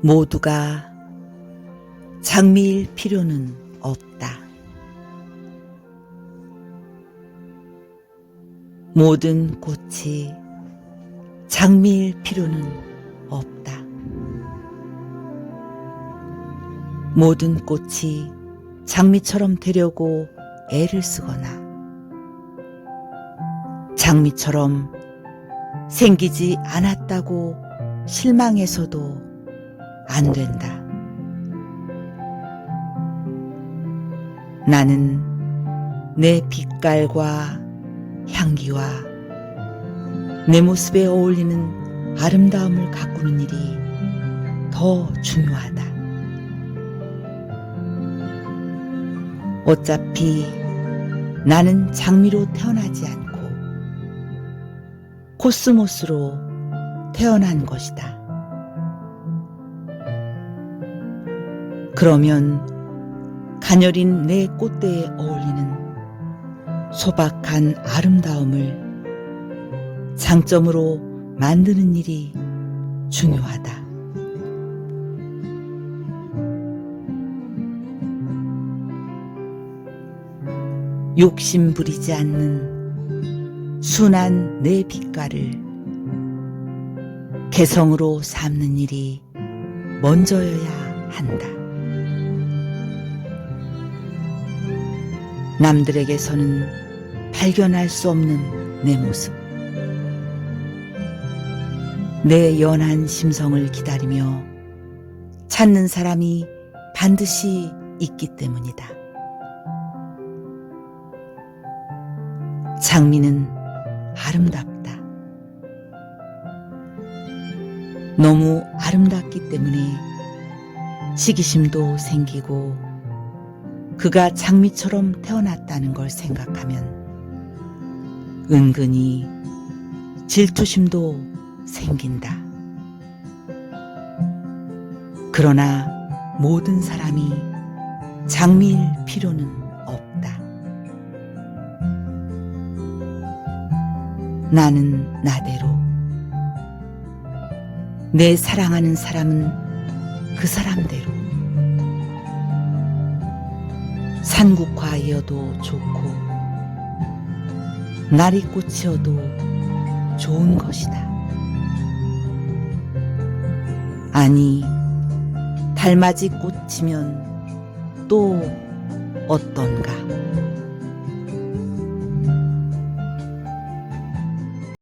모두가 장미일 필요는 없다. 모든 꽃이 장미일 필요는 없다. 모든 꽃이 장미처럼 되려고 애를 쓰거나 장미처럼 생기지 않았다고 실망해서도 안 된다. 나는 내 빛깔과 향기와 내 모습에 어울리는 아름다움을 가꾸는 일이 더 중요하다. 어차피 나는 장미로 태어나지 않고 코스모스로 태어난 것이다. 그러면 가녀린 내 꽃대에 어울리는 소박한 아름다움을 장점으로 만드는 일이 중요하다. 욕심 부리지 않는 순한 내 빛깔을 개성으로 삼는 일이 먼저여야 한다. 남들에게서는 발견할 수 없는 내 모습. 내 연한 심성을 기다리며 찾는 사람이 반드시 있기 때문이다. 장미는 아름답다. 너무 아름답기 때문에 시기심도 생기고 그가 장미처럼 태어났다는 걸 생각하면 은근히 질투심도 생긴다. 그러나 모든 사람이 장미일 필요는 없다. 나는 나대로 내 사랑하는 사람은 그 사람대로 산국화이어도 좋고 나리꽃이어도 좋은 것이다. 아니 달맞이 꽃이면 또 어떤가?